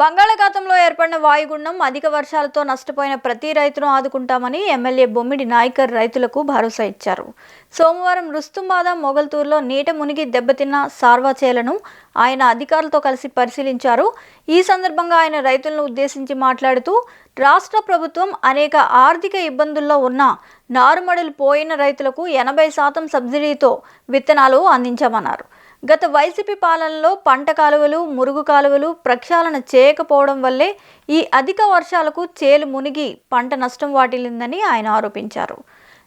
బంగాళాఖాతంలో ఏర్పడిన వాయుగుండం అధిక వర్షాలతో నష్టపోయిన ప్రతి రైతును ఆదుకుంటామని ఎమ్మెల్యే బొమ్మిడి నాయకర్ రైతులకు భరోసా ఇచ్చారు. సోమవారం రుస్తుంబాద మొగల్తూరులో నీట మునిగి దెబ్బతిన్న సార్వా చేలను ఆయన అధికారులతో కలిసి పరిశీలించారు. ఈ సందర్భంగా ఆయన రైతులను ఉద్దేశించి మాట్లాడుతూ రాష్ట్ర ప్రభుత్వం అనేక ఆర్థిక ఇబ్బందుల్లో ఉన్న నారుమడులు పోయిన రైతులకు ఎనభై శాతం సబ్సిడీతో విత్తనాలు అందించామన్నారు. గత వైసీపీ పాలనలో పంట కాలువలు మురుగు కాలువలు ప్రక్షాళన చేయకపోవడం వల్లే ఈ అధిక వర్షాలకు చేలు మునిగి పంట నష్టం వాటిల్లిందని ఆయన ఆరోపించారు.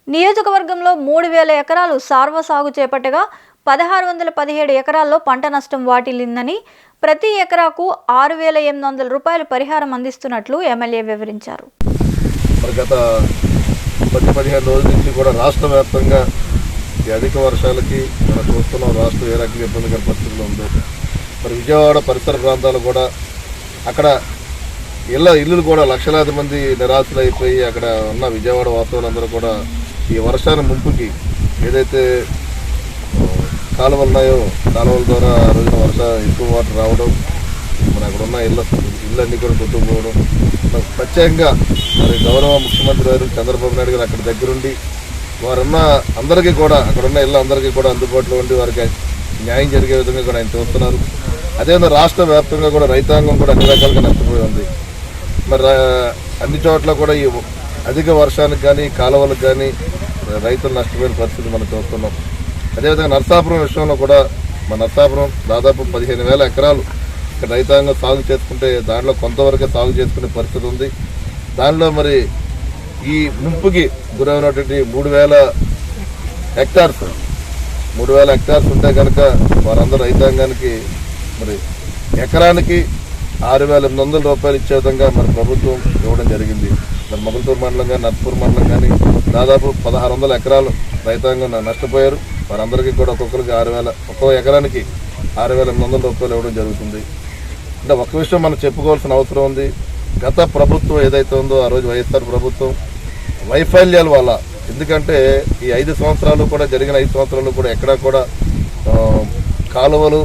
నియోజకవర్గంలో మూడు వేల ఎకరాలు సార్వ సాగు చేపట్టగా పదహారు వందల పదిహేడు ఎకరాల్లో పంట నష్టం వాటిల్లిందని ప్రతి ఎకరాకు ఆరు వేల ఎనిమిది వందల రూపాయలు పరిహారం అందిస్తున్నట్లు ఎమ్మెల్యే వివరించారు. గత పది పదిహేను రోజుల నుంచి కూడా రాష్ట్ర వ్యాప్తంగా ఈ అధిక వర్షాలకి మనం చూస్తున్నాం రాష్ట్రం ఏ రకంగా ఇబ్బందికర పరిస్థితుల్లో ఉందో. మరి విజయవాడ పరిసర ప్రాంతాలు కూడా అక్కడ ఇళ్ళ ఇల్లులు కూడా లక్షలాది మంది నిరాశలు అయిపోయి అక్కడ ఉన్న విజయవాడ వాస్తవులందరూ కూడా ఈ వర్షాన్ని ముంపుకి ఏదైతే కాలువలు ఉన్నాయో కాలువల ద్వారా రోజున వర్ష ఎక్కువ వాటర్ రావడం మన అక్కడ ఉన్న ఇళ్ళ ఇళ్ళన్నీ కూడా కొట్టుకుపోవడం ప్రత్యేకంగా మరి గౌరవ ముఖ్యమంత్రి గారు చంద్రబాబు నాయుడు గారు అక్కడ దగ్గరుండి వారున్న అందరికీ కూడా అక్కడ ఉన్న ఇళ్ళ అందరికీ కూడా అందుబాటులో ఉండి వారికి న్యాయం జరిగే విధంగా కూడా ఆయన చూస్తున్నారు. అదేవిధంగా రాష్ట్ర వ్యాప్తంగా కూడా రైతాంగం కూడా అన్ని రకాలుగా నష్టపోయి ఉంది. మరి రా- అన్ని చోట్ల కూడా ఈ అధిక వర్షానికి కానీ కాలువలకు కానీ రైతులు నష్టపోయిన పరిస్థితి మనం చూస్తున్నాం. అదేవిధంగా నర్సాపురం విషయంలో కూడా మన నర్సాపురం దాదాపు పదిహేను వేల ఎకరాలు ఇక్కడ రైతాంగం సాగు చేసుకుంటే దాంట్లో కొంతవరకే సాగు చేసుకునే పరిస్థితి ఉంది. దానిలో మరి ఈ ముంపుకి గురైనటువంటి మూడు వేల హెక్టార్స్. మూడు వేల హెక్టార్స్ ఉంటే కనుక వారందరూ రైతాంగానికి మరి ఎకరానికి ఆరు వేల ఎనిమిది వందల రూపాయలు ఇచ్చే విధంగా మరి ప్రభుత్వం ఇవ్వడం జరిగింది. మరి మొగల్తూరు మండలం కానీ నర్పూర్ మండలం కానీ దాదాపు పదహారు వందల ఎకరాలు రైతాంగం నష్టపోయారు. వారందరికీ కూడా ఒక్కొక్కరికి ఆరు వేల ఒక్కో ఎకరానికి ఆరు వేల ఎనిమిది వందల రూపాయలు ఇవ్వడం జరుగుతుంది. అంటే ఒక విషయం మనం చెప్పుకోవాల్సిన అవసరం ఉంది. గత ప్రభుత్వం ఏదైతే ఉందో ఆ రోజు వైఎస్ఆర్ ప్రభుత్వం వైఫల్యాల వల్ల. ఎందుకంటే ఈ ఐదు సంవత్సరాలు కూడా జరిగిన ఐదు సంవత్సరాలు కూడా ఎక్కడా కూడా కాలువలు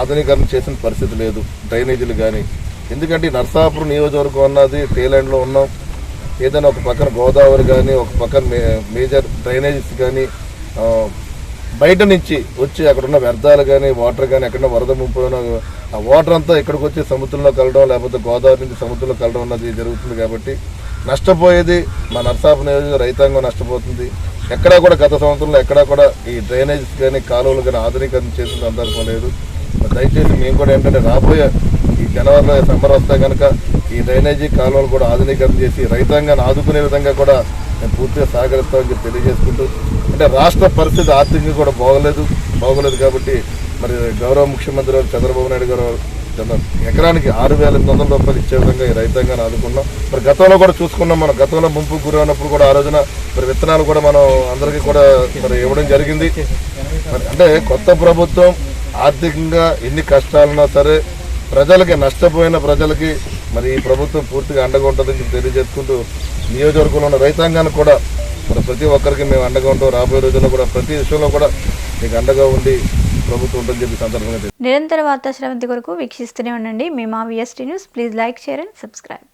ఆధునీకరణ చేసిన పరిస్థితి లేదు. డ్రైనేజీలు కానీ ఎందుకంటే నర్సాపురం నియోజకవర్గం అన్నది టేలాండ్లో ఉన్నాం. ఏదైనా ఒక పక్కన గోదావరి కానీ ఒక పక్కన మే- మేజర్ డ్రైనేజెస్ కానీ బయట నుంచి వచ్చి అక్కడ ఉన్న వ్యర్థాలు కానీ వాటర్ కానీ ఎక్కడ వరద ముంపున ఆ వాటర్ అంతా ఇక్కడికి వచ్చి సముద్రంలో కలడం లేకపోతే గోదావరి నుంచి సముద్రంలో కలడం అన్నది జరుగుతుంది కాబట్టి నష్టపోయేది మా నర్సాపు నియోజక రైతాంగం నష్టపోతుంది. ఎక్కడా కూడా గత సంవత్సరంలో ఎక్కడా కూడా ఈ డ్రైనేజ్ కానీ కాలువలు కానీ ఆధునీకరణ చేసిన సందర్భం లేదు. దయచేసి మేము కూడా ఏంటంటే రాబోయే ఈ జనవరిలో సమ్మర్ వస్తే కనుక ఈ డ్రైనేజీ కాలువలు కూడా ఆధునీకరణ చేసి రైతాంగాన్ని ఆదుకునే విధంగా కూడా మేము పూర్తిగా సహకరిస్తామని చెప్పి తెలియజేసుకుంటూ అంటే రాష్ట్ర పరిస్థితి ఆర్థికంగా కూడా బాగోలేదు బాగోలేదు కాబట్టి మరి గౌరవ ముఖ్యమంత్రి చంద్రబాబు నాయుడు గారు ఎకరానికి ఆరు వేల ఎనిమిది వందల రూపాయలు ఇచ్చే విధంగా ఈ రైతాంగాన్ని ఆదుకున్నాం. మరి గతంలో కూడా చూసుకున్నాం మనం గతంలో ముంపు గురైనప్పుడు కూడా ఆ రోజున మరి విత్తనాలు కూడా మనం అందరికీ కూడా మరి ఇవ్వడం జరిగింది. మరి అంటే కొత్త ప్రభుత్వం ఆర్థికంగా ఎన్ని కష్టాలున్నా సరే ప్రజలకి నష్టపోయిన ప్రజలకి మరి ఈ ప్రభుత్వం పూర్తిగా అండగా ఉంటుందని తెలియజేసుకుంటూ నియోజకవర్గంలో ఉన్న రైతాంగానికి కూడా మరి ప్రతి ఒక్కరికి మేము అండగా ఉంటాం. రాబోయే రోజుల్లో కూడా ప్రతి విషయంలో కూడా మీకు అండగా ఉండి ప్రభుత్వం ఉంటుందని చెప్పి సందర్భంగా నిరంతర వార్తా శ్రవంతి కొరకు వీక్షిస్తూనే ఉండండి. మీ మా VST news please like share and subscribe